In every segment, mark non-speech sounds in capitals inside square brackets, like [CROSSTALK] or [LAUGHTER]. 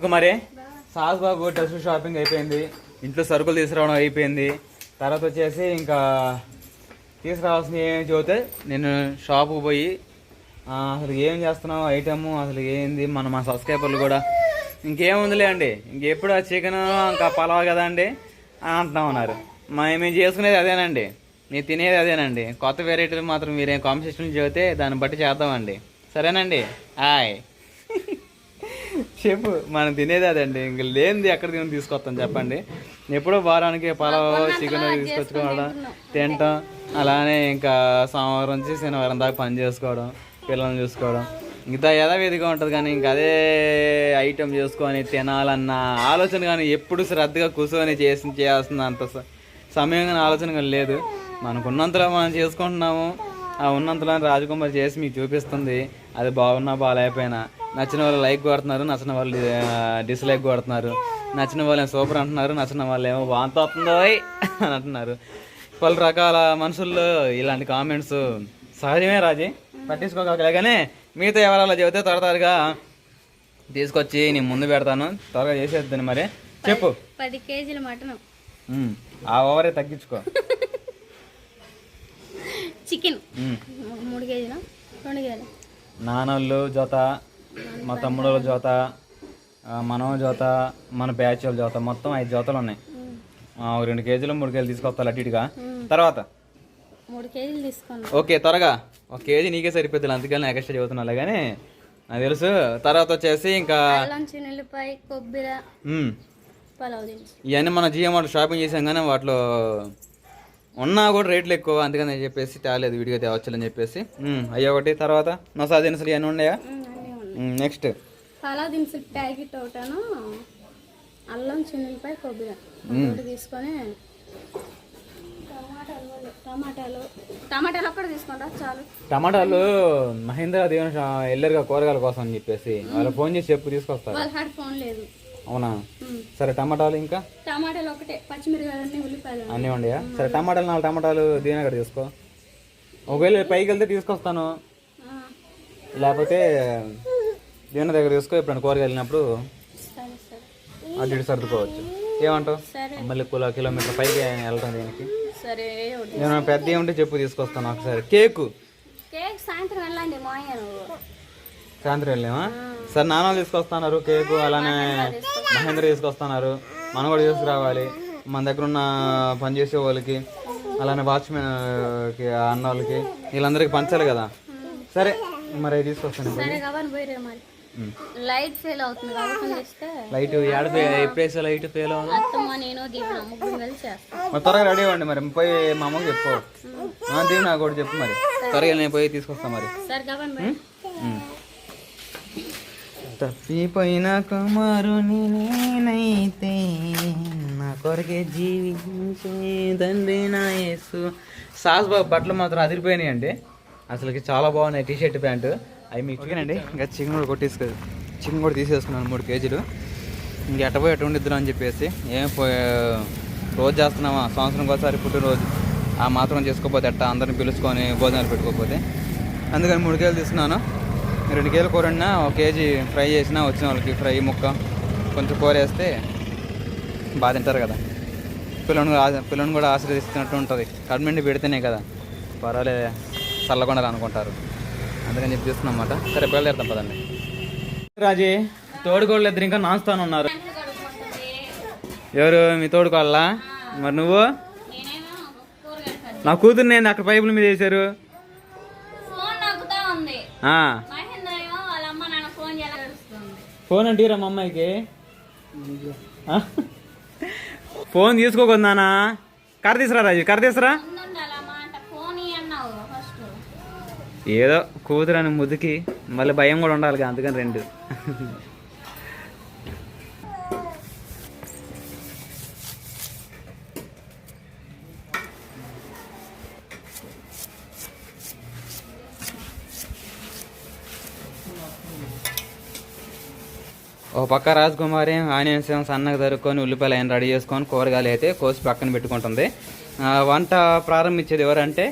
మరి? సాస్ బాబు dress shopping అయిపోయింది. ఇంట్లో సరుకులు తీసుకురావడం అయిపోయింది. తర్వాత వచ్చేసి ఇంకా తీసుకురావాల్సిన ఏం చెబితే నేను షాపుకి పోయి అసలు ఏం చేస్తున్నావు? ఐటమ్ అసలు ఏంది? మన మా సబ్స్క్రైబర్లు కూడా. ఇంకేముందిలే అండి. ఇంకెప్పుడు ఆ చికెన్ ఇంకా పలావ్ కదా అండి? అని అంటున్నాం ఉన్నారు మా మేము చేసుకునేది అదేనండి. నేను తినేది అదేనండి. కొత్త వెరైటీలు మాత్రం మీరేం కాంపిటీషన్ చెబితే దాన్ని బట్టి చేద్దామండి. సరేనండి. హాయ్ చెప్పు మనం తినేది అదండి. ఇంక లేనిది ఎక్కడ తిని తీసుకొస్తాం చెప్పండి. ఎప్పుడో వారానికి పలావ్ చికెన్ తీసుకొచ్చుకోవడం తినటం అలానే ఇంకా సోమవారం నుంచి శనివారం దాకా పని చేసుకోవడం పిల్లల్ని చూసుకోవడం. ఇంకా యథావిధిగా ఉంటుంది కానీ ఇంకా అదే ఐటెం చేసుకొని తినాలన్న ఆలోచన కానీ ఎప్పుడు శ్రద్ధగా కూర్చొని చేసి చేయాల్సిన అంత సమయం కానీ ఆలోచన కానీ లేదు. మనకు ఉన్నంతలో మనం చేసుకుంటున్నాము. ఆ ఉన్నంతలో రాజకుమారి చేసి మీకు చూపిస్తుంది. అది బాగున్నా బాగాలేకపోయినా. నచ్చిన వాళ్ళు లైక్ కొడుతున్నారు నచ్చిన వాళ్ళు డిస్లైక్ కొడుతున్నారు. నచ్చిన వాళ్ళు సూపర్ అంటున్నారు నచ్చిన వాళ్ళు ఏమో వాంత వస్తుందో అని అంటున్నారు. పలు రకాల మనుషుల్లో ఇలాంటి కామెంట్స్ సహజమే రాజీ. పట్టించుకోగలే కానీ మిగతా ఎవరలా చెబితే త్వర త్వరగా తీసుకొచ్చి నేను ముందు పెడతాను. త్వరగా చేసేద్దాను మరి. చెప్పు. పది కేజీల మటన్. ఆ ఓవరే తగ్గించుకో. [LAUGHS] చికెన్. మూడు కేజీలు? రెండు కేజీలు? నాన్నోళ్ళు జోత మా తమ్ముడు జోత ఆ, మనవ జోత మన బ్యాచ్ వాళ్ళ జోత మొత్తం ఐదు జోతలు ఉన్నాయి. రెండు కేజీలు మూడు కేజీలు తీసుకొస్తా అటు ఇటుగా. తర్వాత? మూడు కేజీలు తీసుకున్నాం. ఓకే త్వరగా. ఒక కేజీ నీకే సరిపోతుంది అందుకని ఎక్స్ట్రా చెబుతున్నా కానీ నాకు తెలుసు. తర్వాత వచ్చేసి ఇంకా కొబ్బరి ఇవన్నీ మన జిఎం వాటి షాపింగ్ చేసాం కానీ వాటిలో ఉన్నా కూడా రేట్లు ఎక్కువ అందుకని నేను చెప్పేసి తేలేదు విడిగా తేవచ్చులని చెప్పేసి. అయ్యి ఒకటి తర్వాత మసాలా దినుసులు ఇవన్నీ ఉన్నాయా? ఉమ్, అన్నీ ఉన్నాయి. నెక్స్ట్. పలావ్ దినుసులు ప్యాకెట్ ఒకటాను అల్లం చిన్నెల్లిపాయ కొబ్బరి. తీసుకొని టమాటాలు టమాటాలు. టమాటాలు ఒక్కటి తీసుకుంటా చాలు. టమాటాలు మహేంద్ర దేవుని వెళ్ళారుగా కూరగాయల కోసం అని చెప్పేసి. వాళ్ళు ఫోన్ చేసి చెప్పు తీసుకొస్తారు వాళ్ళ ఫోన్ లేదు. అవునా. సరే టమాటాలు ఇంకా? టమాటాలు ఒకటే పచ్చిమిరకాయలన్నీ ఉల్లిపాయలు అన్నీ. ఉండయా సరే టమాటాలు నాలుగు టమాటాలు దీని అక్కడ తీసుకో. ఒకవేళ పైకి వెళ్తే తీసుకొస్తాను. లేకపోతే దీని దగ్గర తీసుకో ఎప్పుడైనా కూరగాయలు వెళ్ళినప్పుడు అటు ఇటు సర్దుకోవచ్చు. ఏమంటావు? మళ్ళీ కిలో కిలోమీటర్ పైకి వెళ్తాం దీనికి. నేను పెద్ద ఉంటే చెప్పు తీసుకొస్తాను ఒకసారి. కేకు. కేక్ సాయంత్రం వెళ్ళండి సాయంత్రం వెళ్ళామా? సరే నాన్న తీసుకొస్తున్నారు కేకు అలానే మహేంద్ర తీసుకొస్తున్నారు. మనం కూడా తీసుకురావాలి. మన దగ్గర ఉన్న పనిచేసే వాళ్ళకి అలానే వాచ్మెన్కి అన్న వాళ్ళకి వీళ్ళందరికీ పంచాలి కదా. సరే మరి తీసుకొస్తాను. లైట్ ఫెయిల్ అవుతుంది లైట్ ఏడ ఎప్పుడేసే లైట్ ఫెయిల్ మరి త్వరగా రెడీ అవ్వండి మరి. పోయి మా అమ్మకి చెప్పు. దీవి నాకు కూడా చెప్పు మరి. త్వరగా నేను పోయి తీసుకొస్తాను మరి. తప్పిపోయిన కుమారుని నేనైతే నా కొరకే జీవించే తండ్రి నా యేసు. సాస్ బాబు బట్టలు మాత్రం అదిరిపోయినాయి అండి. అసలుకి చాలా బాగున్నాయి. T shirt pant. అవి మీకు ఓకేనండి. ఇంకా చికెన్ కూడా కొట్టేసుకో చికెన్ కూడా తీసేసుకున్నాను మూడు కేజీలు. ఇంక ఎట్టపోయి పోయి ఉండిద్దాం అని చెప్పేసి. ఏం రోజు చేస్తున్నామా సంవత్సరం ఒకసారి పుట్టినరోజు. ఆ మాత్రం చేసుకోకపోతే ఎట్ట? అందరిని పిలుచుకొని భోజనాలు పెట్టుకోకపోతే. అందుకని మూడు కేజీలు తీసుకున్నాను. రెండు కేజీలు కూర వండినా ఒక కేజీ ఫ్రై చేసినా వచ్చిన వాళ్ళకి ఫ్రై ముక్క కొంచెం కూర వేస్తే బాగా తింటారు కదా. పిల్లలను కూడా ఆశ- పిల్లలను కూడా ఆశీర్వదిస్తున్నట్టు ఉంటుంది. కడుమెండి పెడితేనే కదా పర్వాలే చల్లకుండా అనుకుంటారు అందుకని చెప్పి తీసుకున్నాం అన్నమాట సరే బయలుదేరుతాం పదండి. రాజీ తోడుకోళ్ళు ఇద్దరు ఇంకా నాన్స్తాను ఉన్నారు. ఎవరు? మీ తోడుకోవాలా మరి నువ్వు? నా కూతురు నేను అక్కడ పైపుల మీద వేశారు ఫోన్ నొక్కుతా ఉంది ఆ, మహేంద్ర ఏమో వాళ్ళ అమ్మ నాన్న ఫోన్ చేయాలి గడుస్తుంది ఫోన్ అంటీరా మా అమ్మాయికి. ఫోన్ తీసుకోకుందానా కర్ర తీసురా రాజు కర్ర తీసురా. ఏదో కూతురని అని మళ్ళీ భయం కూడా ఉండాలి అందుకని రెండు. ఓ పక్క రాజకుమారి ఆనియన్స్ సన్నగా దొరుకుని ఉల్లిపాయలు అయిన రెడీ చేసుకొని కూరగాయలు అయితే కోసి పక్కన పెట్టుకుంటుంది. వంట ప్రారంభించేది ఎవరంటే?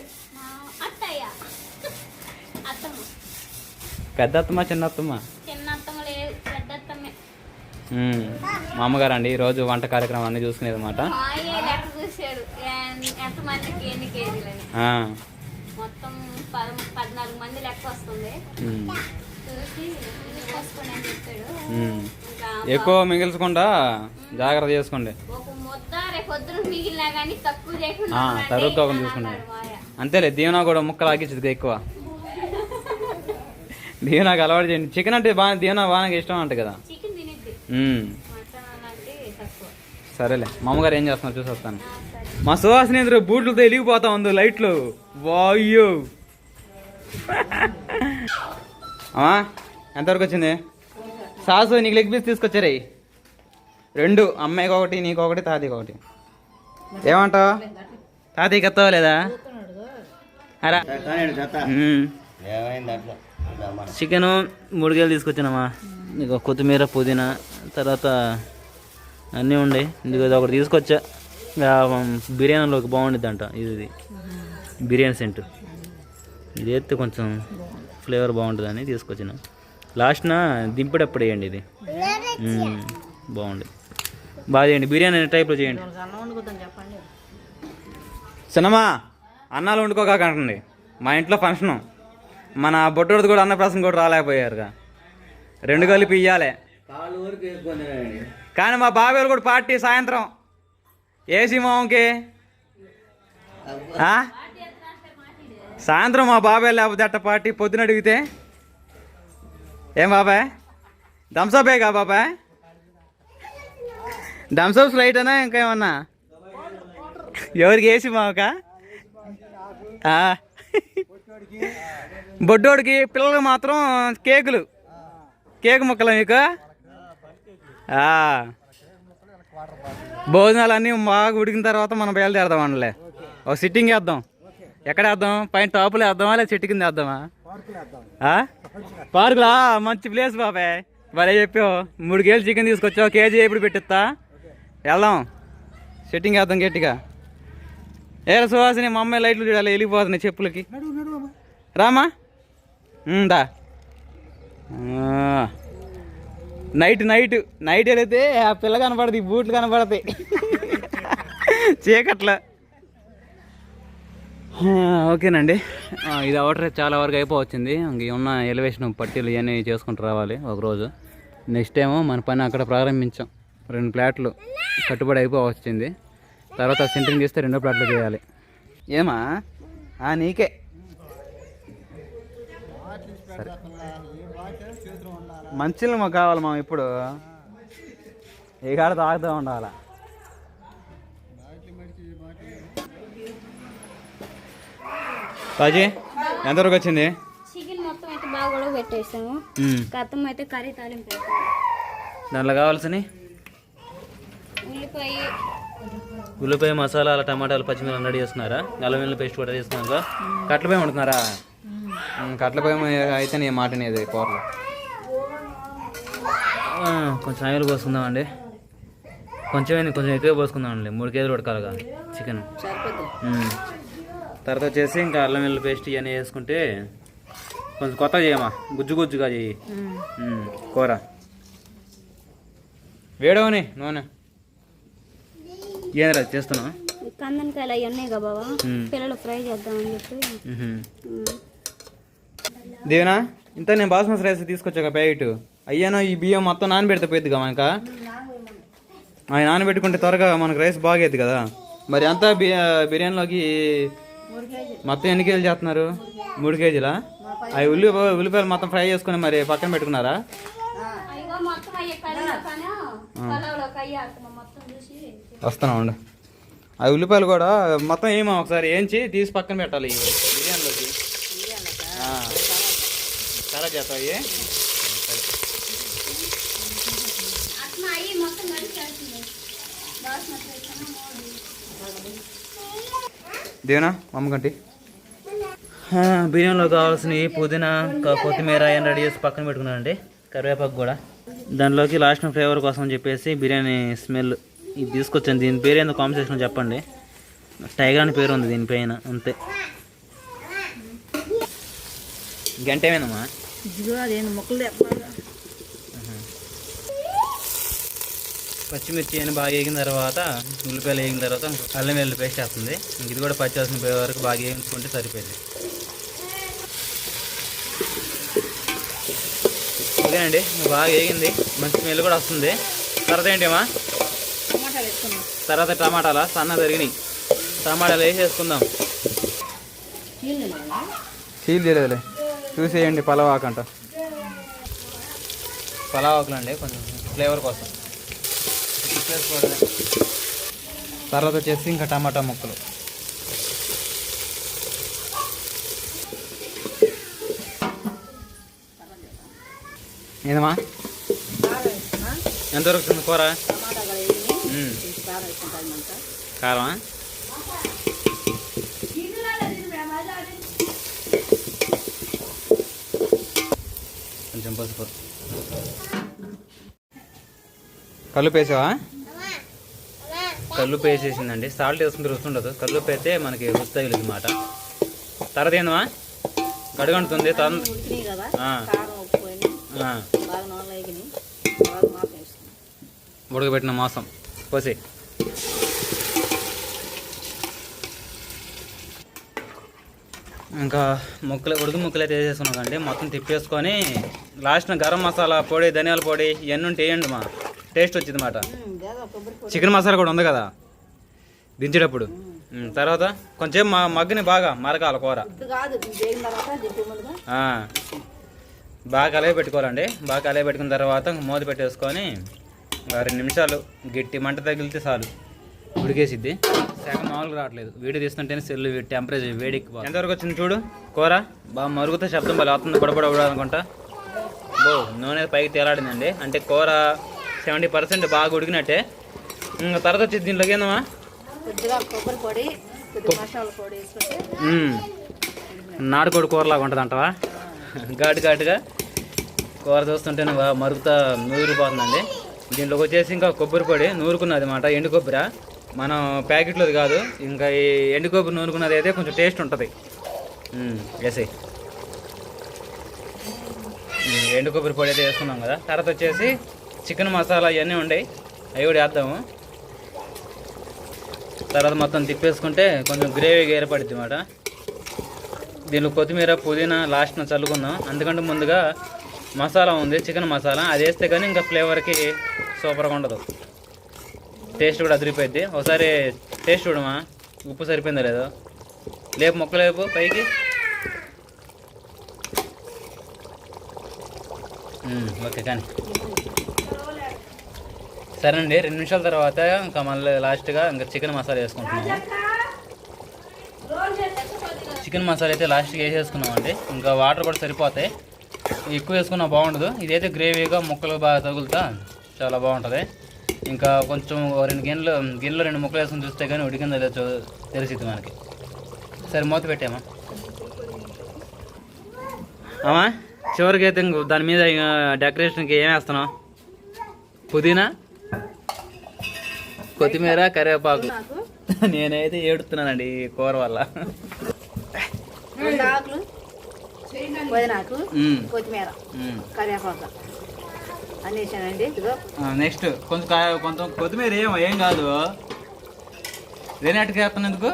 పెద్ద అత్తమ్మ. చిన్న అత్తమ్మ. మా అమ్మగారు అండి ఈరోజు వంట కార్యక్రమం అన్నీ చూసుకునేది అనమాట మొత్తం పద పద్నాలుగు మంది లెక్క వస్తుంది. ఎక్కువ మిగిల్చకుండా జాగ్రత్త చేసుకోండి. తరుగ్గా అయ్య. అంతేలే దీవెన కూడా ముక్కలు ఆగించదు ఎక్కువ. దీవెనకు అలవాటు చేయండి. చికెన్ అంటే బాగా దీవెన బాగా ఇష్టం అంట కదా. సరేలే మా అమ్మగారు ఏం చేస్తున్నారు చూసి వస్తాను. ఆ, సరే. మా సుహాసిని ఎదురు బూట్లతో వెలిగిపోతా ఉంది లైట్లు. వాయ్యో [LAUGHS] అమ్మా. ఎంతవరకు వచ్చింది? సాసు నీకు లెగ్ పీస్ తీసుకొచ్చారే రెండు అమ్మాయికి ఒకటి నీకు ఒకటి తాతయ్యకి ఒకటి. ఏమంటావు? తాతయ్యకి ఎత్తావు లేదా? అరా. చికెను మూడు కేలు తీసుకొచ్చానమ్మా. నీకు కొత్తిమీర పుదీనా తర్వాత అన్నీ ఉండే. ఇందుకు ఇది ఒకటి తీసుకొచ్చా. బిర్యానీలోకి బాగుండిద్ది అంట ఇది బిర్యానీ సెంటు. ఇది ఎత్తే కొంచెం ఫ్లేవర్ బాగుంటుందని తీసుకొచ్చిన. లాస్ట్న దింపేటప్పుడు వేయండి ఇది. బాగుంది. బాగా చేయండి. బిర్యానీ టైప్లో చేయండి. సినిమా అన్నాలు వండుకోకండి మా ఇంట్లో ఫంక్షను మన బొట్టోడిది కూడా అన్నప్రాసం కూడా రాలేకపోయారుగా. రెండు కలిపి ఇయ్యాలి. కానీ మా బాబాయ్ కూడా పార్టీ సాయంత్రం. ఏసీ మామకి? సాయంత్రం మా బాబాయ్ లేకపోతే అట్ట పార్టీ పొద్దున అడిగితే ఏం బాబాయ్? థమ్సపేగా బాబాయ్? థమ్సప్ లైట్ అనా ఇంకేమన్నా ఎవరికి వేసి మావక? బొడ్డోడికి పిల్లలకు మాత్రం కేకులు. కేక్ ముక్కలు మీకు? భోజనాలన్నీ భోజనాలు అన్నీ బాగా ఉడికిన తర్వాత మనం బయలుదేరదాం అండలే ఒక సిట్టింగ్ వేద్దాం. ఎక్కడ వేద్దాం? పైన టాపులు వేద్దామా? లేదా చెట్టు కింద వేద్దామా? పార్కులా? మంచి ప్లేస్ బాబాయ్. భలే చెప్పావు. మూడు కేజీలు చికెన్ తీసుకొచ్చావు. కేజీ ఎప్పుడు పెట్టిస్తా. వెళ్దాం. సెట్టింగ్ వేద్దాం గట్టిగా. ఏ సుహాసిని మా అమ్మాయి లైట్లు చూడాలి. వెళ్ళిపోతున్నాయి చెప్పులకి. రామా? దా. Night night. నైట్ వెళితే ఆ పిల్ల కనపడదు. బూట్లు కనపడతాయి. చీకట్ల. ఓకేనండి. ఇది అవటర్ చాలా వరకు అయిపోవచ్చింది. ఇంక ఉన్న ఎలివేషన్ పట్టీలు ఇవన్నీ చేసుకుంటూ రావాలి ఒకరోజు. నెక్స్ట్ ఏమో మన పని అక్కడ ప్రారంభించాం. రెండు ప్లాట్లు కట్టుబడి అయిపోవచ్చింది. తర్వాత సెంటరింగ్ చేస్తే రెండో ప్లాట్లు చేయాలి. ఏమా? ఆ, నీకే. సరే. మంచిలు మాకు కావాలి మా ఇప్పుడు. ఈ కాడ తాగుతూ ఉండాలా? రాజీ ఎంతవరకు వచ్చింది? చికెన్ మొత్తం అయితే బాగా కూడా పెట్టేసాము. ఉమ్. గతం అయితే కర్రీ తాలింపు పెట్టాము. దాంట్లో కావాల్సిన ఉల్లిపాయ. ఉల్లిపాయ మసాలాలు టమాటాలు పచ్చిమిరపకాయలు రెడీ చేస్తున్నారా? అల్లం వెల్లుల్లి పేస్ట్ కూడా చేస్తున్నారా కట్లపై వండుతున్నారా? ఉమ్, కట్లపై అయితే నీ మాట అనేది కూరలు. కొంచెం ఆయిల్ పోసుకుందామండి. కొంచెం కొంచెం ఎక్కువ పోసుకుందామండి. మూడు కేజీలు ఉడకాలిగా చికెన్. తర్వాత వచ్చేసి ఇంకా అల్లం వెల్లుల్లి పేస్ట్ ఇవన్నీ వేసుకుంటే కొంచెం కొత్తగా చేయమా గుజ్జు గుజ్జుగా ఉమ్, కూర. వేడవని నూనె. ఏంద్రా చేస్తున్నావు? కందనకాయలు అవి ఉన్నాయి కదా ఉమ్. పిల్లలు ఫ్రై చేద్దామని చెప్పి. దేవనా ఇంత నేను బాస్మతి రైస్ తీసుకొచ్చాక ప్యాకెట్? అయ్యానో ఈ బియ్యం మొత్తం నానబెడితే పోయిద్దిగా మనక? అవి నానబెట్టుకుంటే త్వరగా మనకు రైస్ బాగేది కదా. మరి అంతా బిర్యానీలోకి మొత్తం ఎన్ని కేజీలు చేస్తున్నారు? మూడు కేజీలా? అవి ఉల్లి ఉల్లిపాయలు మొత్తం ఫ్రై చేసుకుని మరి పక్కన పెట్టుకున్నారా? వస్తున్నాం అండి ఆ ఉల్లిపాయలు కూడా మొత్తం ఏమో ఒకసారి ఏంచి తీసి పక్కన పెట్టాలి బిర్యానీలోకి. ఆ. చేస్తాయి చేస్తావు అయ్యి అట్లా అయ్యి మొత్తం కలిసి వెళ్తుంది బాస్మతి రైస్ అన్న మోడీ. దేవనా అమ్మకంటి బిర్యానీలో కావాల్సిన పుదీనా కొత్తిమీర అవన్నీ రెడీ చేసి పక్కన పెట్టుకున్నానండి కరివేపాకు కూడా. దాంట్లోకి లాస్ట్ ఫ్లేవర్ కోసం అని చెప్పేసి బిర్యానీ స్మెల్ ఇది తీసుకొచ్చాను. దీని పేరు ఏందో కాంబినేషన్ చెప్పండి. టైగర్ అని పేరు ఉంది దీనిపైన అంతే. గంట ఏమైందమ్మా? పచ్చిమిర్చి అని బాగా వేగిన తర్వాత ఉల్లిపాయలు వేగిన తర్వాత అల్లం వెల్లుల్లి పేస్ట్ వేస్తుంది. ఇంక ఇది కూడా పచ్చి వాసన పోయే వరకు బాగా వేయించుకుంటే సరిపోయింది. ఇదేనండి బాగా వేగింది. మంచి స్మెల్ కూడా వస్తుంది. తర్వాత వేసుకున్నాం తర్వాత టమాటాలా? సన్న తరిగినాయి. టమాటాలు వేసేసుకుందాం. చీల్ చేయలేదులే చూసేయండి పలావ్ ఆకంట పలావ్ ఆకులు అండి కొంచెం ఫ్లేవర్ కోసం. తర్వాత వచ్చేసి ఇంకా టమాటా ముక్కలు. ఏదమ్మా? ఎంత దొరుకుతుంది కూర? కారమా? కొంచెం పసుపు. కల్లుపు వేసావా? కల్లుపు వేసేసిందండి. సాల్ట్ వేసుకుంటే రుచి ఉండదు. కల్లుపు అయితే మనకి రుచి తగిలింది మాట తర్వాత ఏందమ్మా? కడుగంటుంది. ఉడకబెట్టిన మాసం. పోసి. ఇంకా ముక్కలు ఉడుకు ముక్కలు అయితే వేసేసుకున్నాం కండి మొత్తం తిప్పేసుకొని లాస్ట్న గరం మసాలా పొడి ధనియాల పొడి ఇవన్నీ ఉంటే వేయండి మా. టేస్ట్ వచ్చింది మాట చికెన్ మసాలా కూడా ఉంది కదా? దించేటప్పుడు. తర్వాత కొంచెం మా మగ్గని బాగా మరకాల కూర. బాగా కలయి పెట్టుకోవాలండి. బాగా కలయి పెట్టుకున్న తర్వాత మూత పెట్టేసుకొని రెండు నిమిషాలు గట్టి మంట తగిలితే చాలు. ఉడికేసిద్ది. శాఖ మామూలుగా రావట్లేదు. వీడియో తీస్తుంటేనే సెల్ టెంపరేచర్ వేడికి ఎంతవరకు వచ్చింది చూడు? కూర బాగా మరుగుతో శబ్దం బాగా అవుతుంది బడబడ అనుకుంటా. బో నూనె పైకి తేలాడిందండి. అంటే కూర సెవెంటీ పర్సెంట్ బాగా ఉడికినట్టే. ఇంకా తర్వాత వచ్చి దీంట్లోకి ఏందమ్మా? కొబ్బరి పొడి. నాటుకోడి కూరలాగా ఉంటుంది అంటవా ఘాటు ఘాటుగా కూర చూస్తుంటేనే బాగా మరుగుతా నూరిపోతుందండి. దీంట్లోకి వచ్చేసి ఇంకా కొబ్బరి పొడి నూరుకున్నది మాట ఎండు కొబ్బరి. మనం ప్యాకెట్లోది కాదు ఇంకా ఈ ఎండు కొబ్బరి నూరుకున్నది అయితే కొంచెం టేస్ట్ ఉంటుంది. వేసి ఎండు కొబ్బరి పొడి అయితే వేసుకున్నాం కదా. తర్వాత వచ్చేసి చికెన్ మసాలా ఇవన్నీ ఉండయి అవి కూడా వేద్దాము. తర్వాత మొత్తం తిప్పేసుకుంటే కొంచెం గ్రేవీగా ఏర్పడుద్ది అన్నమాట దీనిలో కొత్తిమీర పుదీనా లాస్ట్న చల్లుకుందాం. అందుకంటే ముందుగా మసాలా ఉంది చికెన్ మసాలా. అది వేస్తే కానీ ఇంకా ఫ్లేవర్కి సూపర్గా ఉండదు. టేస్ట్ కూడా అదిరిపోయింది ఒకసారి టేస్ట్ చూడమా? ఉప్పు సరిపోయిందో లేదో? లేపు మొక్కలేపు పైకి. ఓకే కానీ. సరేనండి రెండు నిమిషాల తర్వాత ఇంకా మళ్ళీ లాస్ట్గా ఇంకా చికెన్ మసాలా వేసుకుంటున్నాము. చికెన్ మసాలా అయితే లాస్ట్కి వేసేసుకున్నామండి. ఇంకా వాటర్ కూడా సరిపోతాయి. ఎక్కువ వేసుకున్నా బాగుండదు. ఇదైతే గ్రేవీగా ముక్కలు బాగా తగులుతా చాలా బాగుంటుంది. ఇంకా కొంచెం ఓ రెండు గిన్నెలు గిన్నెలో రెండు ముక్కలు వేసుకుని చూస్తే కానీ ఉడికిందో లేదో తెలిసింది తెలిసిద్ది మనకి. సరే మూత పెట్టామా అమ్మా చివరికి అయితే దాని మీద డెకరేషన్కి ఏం వేస్తున్నావు? పుదీనా? కొత్తిమీర కరివేపాకు. నాకు. నేనైతే ఏడుతున్నానండి ఈ కూర వల్ల. కొత్తిమీర. కరివేపాకు. నెక్స్ట్ కొంచెం కా- కొంచెం కొత్తిమీర ఏం ఏం కాదు. రేనట్టుగా వేస్తున్నందుకు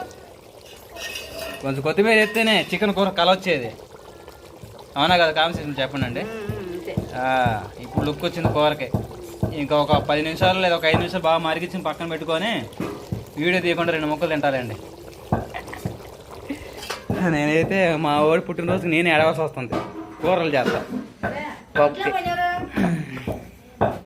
కొంచెం కొత్తిమీర వేస్తేనే చికెన్ కూర కల వచ్చేది. అవునా కదా కాన్వర్సేషన్ చెప్పండి అండి. ఇప్పుడు లుక్ వచ్చింది కూరకి. ఇంకా ఒక పది నిమిషాలు లేదా ఒక ఐదు నిమిషాలు బాగా మరిగించి పక్కన పెట్టుకొని వీడియో తీయకుండా రెండు ముక్కలు తింటారండి నేనైతే మా వాడు పుట్టినరోజుకి నేను ఏడవలసి వస్తుంది. కూరలు చేస్తా. పప్పుకి